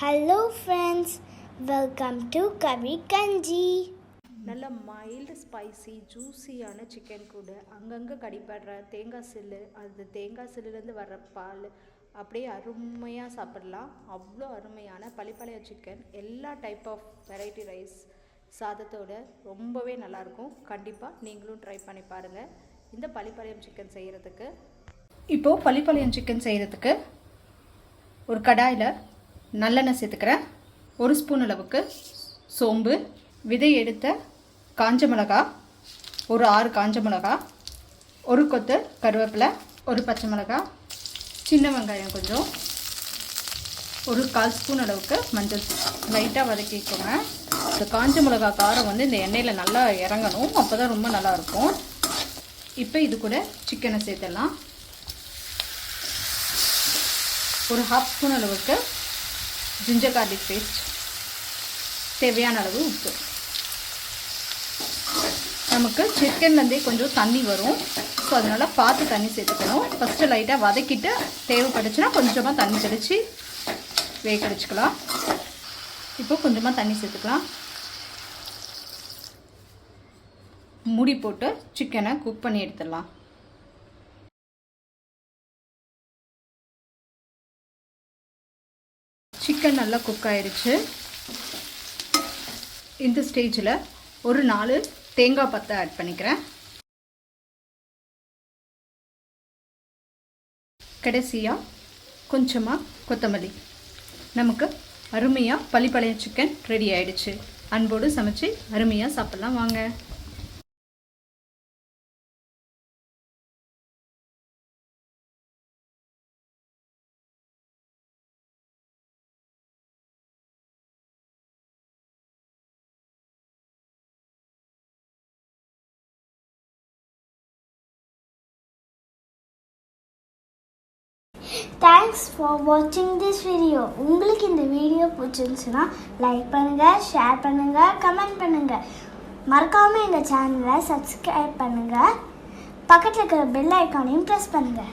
Hello friends welcome to Kavi கஞ்சி நல்ல mild spicy ஜூஸியான chicken கூட. அங்கங்கே கடிப்படுற தேங்காய் சில்லு அது தேங்காய் சில்லுலேருந்து வர்ற பால் அப்படியே அருமையாக சாப்பிடலாம். அவ்வளோ அருமையான பளிப்பாளையம் சிக்கன் எல்லா டைப் ஆஃப் வெரைட்டி ரைஸ் சாதத்தோட ரொம்பவே நல்லாயிருக்கும். கண்டிப்பாக நீங்களும் ட்ரை பண்ணி பாருங்கள் இந்த பளிப்பாளையம் சிக்கன் செய்கிறதுக்கு இப்போது பளிப்பாளையம் சிக்கன் செய்கிறதுக்கு ஒரு கடாயில் நல்லெண்ணெய் சேர்த்துக்கிறேன் ஒரு ஸ்பூன் அளவுக்கு சோம்பு விதை எடுத்த காஞ்ச மிளகா ஒரு ஆறு காஞ்ச மிளகா ஒரு கொத்து கருவேப்பிலை ஒரு பச்சை மிளகா சின்ன வெங்காயம் கொஞ்சம் ஒரு கால் ஸ்பூன் அளவுக்கு மஞ்சள் லைட்டாக வதக்கிக்கோங்க. இந்த காஞ்ச மிளகா காரம் வந்து இந்த எண்ணெயில் நல்லா இறங்கணும். அப்போ தான் ரொம்ப நல்லாயிருக்கும் இப்போ இது கூட சிக்கனை சேர்த்துடலாம். ஒரு ஹாஃப் ஸ்பூன் அளவுக்கு ஜிஞ்சர் கார்லிக் பேஸ்ட் தேவையான அளவு உப்பு. நமக்கு சிக்கன்லேருந்தே கொஞ்சம் தண்ணி வரும். ஸோ அதனால் பார்த்து தண்ணி சேர்த்துக்கணும். ஃபஸ்ட்டு லைட்டாக வதக்கிட்டு தேவைப்பட்டுச்சுன்னா கொஞ்சமாக தண்ணி தெளித்து வேக வச்சுக்கலாம். இப்போ கொஞ்சமாக தண்ணி சேர்த்துக்கலாம். மூடி போட்டு சிக்கனை குக் பண்ணி எடுத்துடலாம். சிக்கன் நல்லா குக் ஆயிடுச்சு இந்த ஸ்டேஜில் ஒரு நாலு தேங்காய் பத்தை ஆட் பண்ணிக்கிறேன். கடைசியாக கொஞ்சமாக கொத்தமல்லி. நமக்கு அருமையாக பள்ளிப்பாளையம் சிக்கன் ரெடி ஆயிடுச்சு. அன்போடு சமைச்சு அருமையாக சாப்பிட்லாம் வாங்க. தேங்க்ஸ் ஃபார் வாட்சிங் திஸ் வீடியோ உங்களுக்கு இந்த வீடியோ பிடிச்சிருந்துச்சுன்னா லைக் பண்ணுங்கள் ஷேர் பண்ணுங்கள் கமெண்ட் பண்ணுங்கள் மறக்காமல் எங்கள் சேனலை சப்ஸ்கிரைப் பண்ணுங்கள் பக்கத்தில் இருக்கிற பெல் ஐக்கானையும் ப்ரெஸ் பண்ணுங்கள்